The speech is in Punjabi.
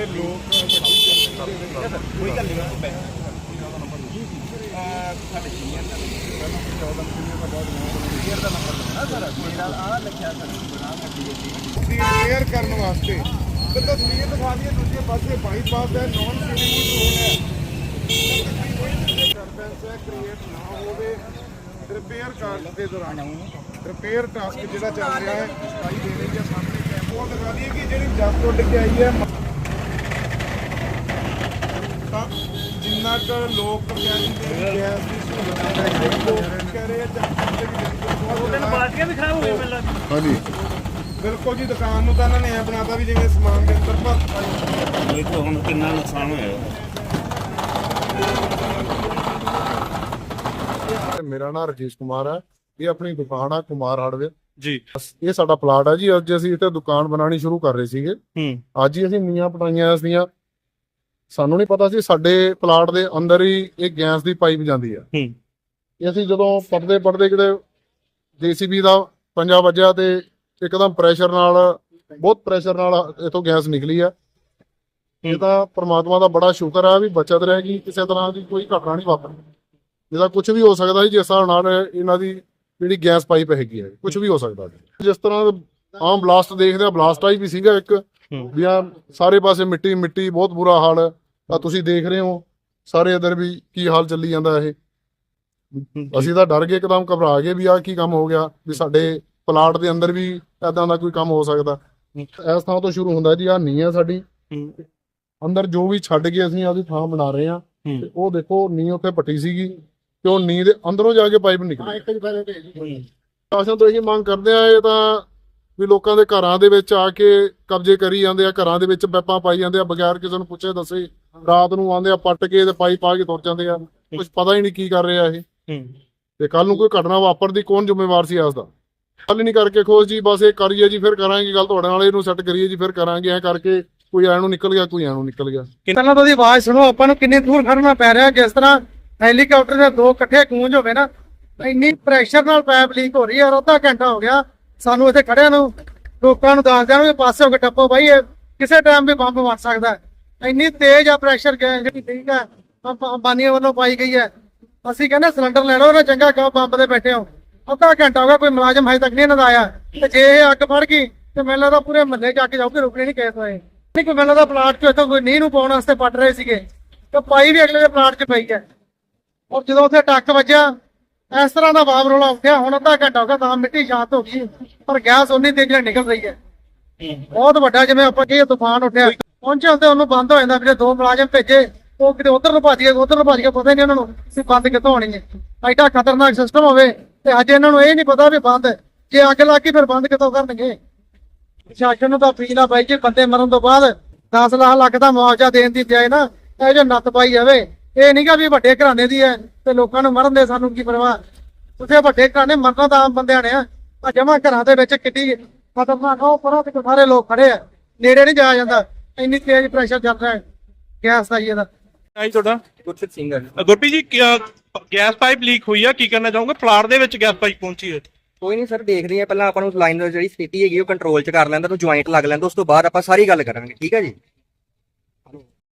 ਜਿਹੜੇ ਲੋਕ ਵੱਡੀ ਗਿਣਤੀ ਦੇ ਵਿੱਚ ਕੋਈ ਗੱਲ ਨਹੀਂ ਸਾਡੇ ਸੀਨੀਅਰ ਦਾ ਨੰਬਰ ਲੱਗਣਾ ਸਾਰਾ। ਮੇਰਾ ਆ ਲਿਖਿਆ ਸਰ ਬਣਾ ਕੱਢੀ ਕਲੀਅਰ ਕਰਨ ਵਾਸਤੇ। ਤੇ ਤਸਵੀਰ ਦਿਖਾ ਦਈਏ ਦੂਜੇ ਪਾਸੇ ਬਾਈਪਾਸ ਹੋਵੇ। ਰਿਪੇਅਰ ਕਾਰਜ ਉੱਡ ਕੇ ਆਈ ਤਾਂ ਜਿੰਨਾ ਕੁ ਲੋਕ ਕਹਿੰਦੇ ਗੈਸ ਦੀ ਸਹੂਲਤ ਹੈ ਲੋਕ ਕਹਿ ਰਹੇ ਆ ਜੱਟ ਦੇ ਵੀ ਬਹੁਤ ਜ਼ਿਆਦਾ ਬਾਟੀਆਂ ਵੀ ਖਰਾਬ ਹੋ ਗਈਆਂ ਮੈਨੂੰ ਲੱਗਦਾ ਹਾਂਜੀ। ਬਿਲਕੁਲ ਜੀ ਦੁਕਾਨ ਨੂੰ ਤਾਂ ਇਹਨਾਂ ਨੇ ਐ ਬਣਾਤਾ ਵੀ ਜਿਵੇਂ ਸਮਾਨ ਦੇ ਅੰਦਰ ਭਰ ਪਾਈ ਦੇਖੋ ਹੁਣ ਕਿੰਨਾ ਨੁਕਸਾਨ ਹੋਇਆ। ਮੇਰਾ ਨਾਮ ਰਜੇਸ਼ ਕੁਮਾਰ ਹੈ। ਇਹ ਆਪਣੀ ਦੁਕਾਨ ਆ ਕੁਮਾਰ ਹਾਰਡਵੇਅਰ ਜੀ। ਇਹ ਸਾਡਾ ਪਲਾਟ ਆ ਜੀ। ਅੱਜ ਅਸੀਂ ਇੱਥੇ ਦੁਕਾਨ ਬਣਾਉਣੀ ਸ਼ੁਰੂ ਕਰ ਰਹੇ ਸੀਗੇ। ਹੂੰ। ਅੱਜ ਹੀ ਅਸੀਂ ਨੀਆਂ ਪਟਾਈਆਂ ਸੀਆਂ ਸਾਨੂੰ ਨਹੀਂ ਪਤਾ ਸੀ ਸਾਡੇ ਪਲਾਟ ਦੇ ਅੰਦਰ ਹੀ ਇਹ ਗੈਸ ਦੀ ਪਾਈਪ ਜਾਂਦੀ ਆ। ਹੂੰ। ਇਹ ਅਸੀਂ ਜਦੋਂ ਪੜਦੇ ਪੜਦੇ ਕਿਤੇ ਜੀਸੀਬੀ ਦਾ ਪੰਜਾ ਵੱਜਿਆ ਤੇ ਇੱਕਦਮ ਪ੍ਰੈਸ਼ਰ ਨਾਲ ਬਹੁਤ ਪ੍ਰੈਸ਼ਰ ਨਾਲ ਇਥੋਂ ਗੈਸ ਨਿਕਲੀ ਆ। ਇਹ ਤਾਂ ਪ੍ਰਮਾਤਮਾ ਦਾ ਬੜਾ ਸ਼ੁਕਰ ਆ ਵੀ ਬਚਤ ਰਹਿ ਗਈ ਕਿਸੇ ਤਰ੍ਹਾਂ ਦੀ ਕੋਈ ਘਟਨਾ ਨਹੀਂ ਵਾਪਰੀ। ਜਿਹਦਾ ਕੁਝ ਵੀ ਹੋ ਸਕਦਾ ਸੀ ਜਿਸ ਹਿਸਾਬ ਨਾਲ ਇਹਨਾਂ ਦੀ ਜਿਹੜੀ ਗੈਸ ਪਾਈਪ ਹੈਗੀ ਹੈ ਕੁਝ ਵੀ ਹੋ ਸਕਦਾ ਜਿਸ ਤਰ੍ਹਾਂ ਆਮ ਬਲਾਸਟ ਦੇਖਦੇ ਆ ਬਲਾਸਟ ਆਈ ਵੀ ਸੀਗਾ ਇੱਕ। ਵੀ ਆ ਸਾਰੇ ਪਾਸੇ ਮਿੱਟੀ ਮਿੱਟੀ ਬਹੁਤ ਬੁਰਾ ਹਾਲ ਹੈ। ਆ ਤੁਸੀਂ ਦੇਖ ਰਹੇ ਹੋ ਸਾਰੇ ਇਧਰ ਵੀ ਕੀ ਹਾਲ ਚੱਲੀ ਜਾਂਦਾ ਇਹ। ਅਸੀਂ ਤਾਂ ਡਰ ਗਏ ਇੱਕਦਮ ਘਬਰਾ ਗਏ ਵੀ ਆ ਕੀ ਕੰਮ ਹੋ ਗਿਆ ਵੀ ਸਾਡੇ ਪਲਾਟ ਦੇ ਅੰਦਰ ਵੀ ਐਦਾਂ ਦਾ ਕੋਈ ਕੰਮ ਹੋ ਸਕਦਾ। ਇਸ ਥਾਂ ਤੋਂ ਸ਼ੁਰੂ ਹੁੰਦਾ ਜੀ ਆ ਨੀ ਆ ਸਾਡੀ। ਅੰਦਰ ਜੋ ਵੀ ਛੱਡ ਕੇ ਅਸੀਂ ਆਪਦੀ ਥਾਂ ਬਣਾ ਰਹੇ ਆ ਹੂੰ। ਤੇ ਉਹ ਦੇਖੋ ਨੀ ਉੱਥੇ ਪੱਟੀ ਸੀਗੀ ਤੇ ਉਹ ਨੀ ਦੇ ਅੰਦਰੋਂ ਜਾ ਕੇ ਪਾਈਪ ਨਿਕਲੀ। ਪ੍ਰਸ਼ਾਸਨ ਤੋਂ ਇਹੀ ਮੰਗ ਕਰਦੇ ਆ ਇਹ ਤਾਂ ਵੀ ਲੋਕਾਂ ਦੇ ਘਰਾਂ ਦੇ ਵਿੱਚ ਆ ਕੇ ਕਬਜ਼ੇ ਕਰੀ ਜਾਂਦੇ ਆ ਘਰਾਂ ਦੇ ਵਿੱਚ ਪੈਪਾਂ ਪਾਈ ਜਾਂਦੇ ਆ ਬਗੈਰ ਕਿਸੇ ਨੂੰ ਪੁੱਛੇ ਦੱਸੇ ਰਾਤ ਨੂੰ ਆਉਂਦੇ ਆ ਪੱਟ ਕੇ ਤੇ ਪਾਈਪ ਪਾ ਕੇ ਤੁਰ ਜਾਂਦੇ ਆ। ਕੁਝ ਪਤਾ ਹੀ ਨਹੀਂ ਕੀ ਕਰ ਰਿਹਾ ਇਹ। ਹੂੰ। ਤੇ ਕੱਲ ਨੂੰ ਕੋਈ ਘਟਨਾ ਵਾਪਰਦੀ ਕੌਣ ਜ਼ਿੰਮੇਵਾਰ ਸੀ ਇਸ ਦਾ? ਹੱਲ ਨਹੀਂ ਕਰਕੇ ਖੋਜ ਜੀ ਬਸ ਇਹ ਕਰੀਏ ਜੀ ਫਿਰ ਕਰਾਂਗੇ ਗੱਲ ਤੁਹਾਡੇ ਨਾਲ ਇਹਨੂੰ ਸੈੱਟ ਕਰੀਏ ਜੀ ਫਿਰ ਕਰਾਂਗੇ ਐ ਕਰਕੇ ਕੋਈ ਐ ਨੂੰ ਨਿਕਲ ਗਿਆ ਕੋਈ ਐ ਨੂੰ ਨਿਕਲ ਗਿਆ। ਪਹਿਲਾਂ ਤਾਂ ਉਹਦੀ ਆਵਾਜ਼ ਸੁਣੋ ਆਪਾਂ ਨੂੰ ਕਿੰਨੀ ਦੂਰ ਖੜਨਾ ਪੈ ਰਿਹਾ ਕਿਸ ਤਰ੍ਹਾਂ ਹੈਲੀਕਾਪਟਰ ਦੇ ਦੋ ਇਕੱਠੇ ਗੂੰਜ ਹੋਵੇ ਨਾ ਇੰਨੀ ਪ੍ਰੈਸ਼ਰ ਨਾਲ ਪਾਈਪ ਲੀਕ ਹੋ ਰਹੀ ਹੈ ਔਰ ਅੱਧਾ ਘੰਟਾ ਹੋ ਗਿਆ। ਸਾਨੂੰ ਇੱਥੇ ਖੜਿਆਂ ਨੂੰ, ਲੋਕਾਂ ਨੂੰ ਦੱਸਦਿਆਂ ਨੂੰ ਵੀ ਪਾਸੇ ਹੋ ਕੇ ਟੱਪੋ ਬਾਈ, ਇਹ ਕਿਸੇ ਟਾਈਮ ਵੀ ਬੰਬ ਬਣ ਸਕਦਾ ਇੰਨੀ ਤੇਜ਼ ਆ ਪ੍ਰੈਸ਼ਰ ਗੈਸ ਜਿਹੜੀ ਠੀਕ ਹੈ ਅੰਬਾਨੀਆਂ ਵੱਲੋਂ ਪਾਈ ਗਈ ਹੈ। ਅਸੀਂ ਕਹਿੰਦੇ ਸਿਲੰਡਰ ਲੈ ਲਓ ਨਾ ਚੰਗਾ ਕਹੋ ਬੰਬ ਦੇ ਬੈਠੇ ਹੋ। ਅੱਧਾ ਘੰਟਾ ਹੋ ਗਿਆ, ਕੋਈ ਮੁਲਾਜ਼ਮ ਹਜੇ ਤੱਕ ਨਹੀਂ ਇਹਨਾਂ ਦਾ ਆਇਆ। ਤੇ ਜੇ ਇਹ ਅੱਗ ਫੜ ਗਈ, ਤੇ ਮੈਨੂੰ ਲੱਗਦਾ ਪੂਰੇ ਮਹੱਲੇ ਚ ਅੱਗ ਜਾਊਗੀ, ਰੁਕਣੀ ਨਹੀਂ ਕੇਸ ਹੋਏ ਨਹੀਂ ਕੋਈ ਮੈਨੂੰ ਲੱਗਦਾ ਪਲਾਟ ਚੋਂ ਇੱਥੋਂ ਕੋਈ ਨੀਂਹ ਨੂੰ ਪਾਉਣ ਵਾਸਤੇ ਪੱਟ ਰਹੇ ਸੀਗੇ। ਤੇ ਪਾਈ ਵੀ ਅਗਲੇ ਦੇ ਪਲਾਟ 'ਚ ਪਈ ਹੈ। ਔਰ ਜਦੋਂ ਉੱਥੇ ਟੱਕ ਵੱਜਿਆ ਇਸ ਤਰ੍ਹਾਂ ਦਾ ਬਾਬ ਰੋਲਾ ਉੱਠਿਆ ਹੁਣ ਅੱਧਾ ਘੰਟਾ ਹੋ ਗਿਆ, ਤਾਂ ਮਿੱਟੀ ਸ਼ਾਂਤ ਹੋ ਗਈ। ਪਰ ਗੈਸ ਉਨੀ ਤੇਜ਼ੀ ਨਾਲ ਨਿਕਲ ਰਹੀ ਹੈ। ਬਹੁਤ ਵੱਡਾ ਜਿਵੇਂ ਆਪਾਂ ਕਹੀਏ ਤੂਫਾਨ ਉੱਠਿਆ। ਪਹੁੰਚੇ ਹੁੰਦੇ ਉਹਨੂੰ ਬੰਦ ਹੋ ਜਾਂਦਾ ਫਿਰ ਦੋ ਮੁਲਾਜ਼ਮ ਭੇਜੇ। ਉਹ ਕਿਤੇ ਉਧਰ ਨੂੰ ਭੱਜ ਗਏ, ਉਧਰ ਨੂੰ ਭੱਜ ਗਏ, ਪਤਾ ਹੀ ਨਹੀਂ ਉਹਨਾਂ ਨੂੰ ਕਿ ਬੰਦ ਕਿੱਥੋਂ ਹੋਣੀ ਹੈ। ਐਡਾ ਖਤਰਨਾਕ ਸਿਸਟਮ ਹੋਵੇ ਤੇ ਅੱਜ ਇਹਨਾਂ ਨੂੰ ਇਹ ਨਹੀਂ ਪਤਾ ਵੀ ਬੰਦ ਜੇ ਅੱਗ ਲੱਗ ਗਈ, ਫਿਰ ਬੰਦ ਕਿੱਥੋਂ ਕਰਨਗੇ? ਪ੍ਰਸ਼ਾਸਨ ਨੂੰ ਤਾਂ ਅਪੀਲ ਆ ਬਾਈ ਜੀ, ਬੰਦੇ ਮਰਨ ਤੋਂ ਬਾਅਦ 10 ਲੱਖ ਲੱਖ ਦਾ ਮੁਆਵਜ਼ਾ ਦੇਣ ਦੀ ਬਜਾਏ ਨਾ ਇਹ ਜੋ ਨੱਤ ਪਾਈ ਜਾਵੇ। ਇਹ ਨਹੀਂਗਾ ਵੀ ਵੱਡੇ ਘਰਾਣੇ ਦੀ ਹੈ ਤੇ ਲੋਕਾਂ ਨੂੰ ਮਰਨ ਦੇ ਸਾਨੂੰ ਕੀ ਪਰਵਾਹ? ਤੁਸੀਂ ਵੱਡੇ ਘਰਾਣੇ ਮਰਨਾ ਤਾਂ ਆਮ ਬੰਦਿਆਂ ਨੇ ਆ। ਜਮਾ ਘਰਾਂ ਦੇ ਵਿੱਚ ਕਿੱਡੀ ਖਤਰਨਾਕ ਉਹ ਪਰਾਂ ਤੇ ਸਾਰੇ ਲੋਕ ਖੜੇ ਆ। ਨੇੜੇ ਨਹੀਂ ਜਾਇਆ ਜਾਂਦਾ। ਇੰਨੀ ਤੇਜ਼ ਪ੍ਰੈਸ਼ਰ ਚੱਲ ਰਿਹਾ ਹੈ। ਗੈਸ ਦਾ ਜੀ ਇਹਦਾ। ਆਈ ਤੁਹਾਡਾ? ਗੁਰਸ਼ਿਤ ਸਿੰਘ ਹੈ Gurpreet ji gas pipe leak ਹੋਈ ਆ? ਕੀ ਕਰਨਾ ਚਾਹੋਗੇ? ਪਲਾਟ ਦੇ ਵਿੱਚ ਗੈਸ ਪਾਈਪ ਪਹੁੰਚੀ ਹੈ ਕੋਈ ਨਹੀਂ ਸਰ ਦੇਖਦੇ ਆ ਪਹਿਲਾਂ ਆਪਾਂ ਨੂੰ ਲਾਈਨ ਦੀ ਜਿਹੜੀ ਸਥਿਤੀ ਹੈਗੀ ਉਹ ਕੰਟਰੋਲ ਚ ਕਰ ਲੈਂਦਾ ਨੂੰ ਜੁਆਇੰਟ ਲੱਗ ਲੈਂਦਾ। ਉਸ ਤੋਂ ਬਾਅਦ ਆਪਾਂ ਸਾਰੀ ਗੱਲ ਕਰਾਂਗੇ। ਠੀਕ ਹੈ ਜੀ?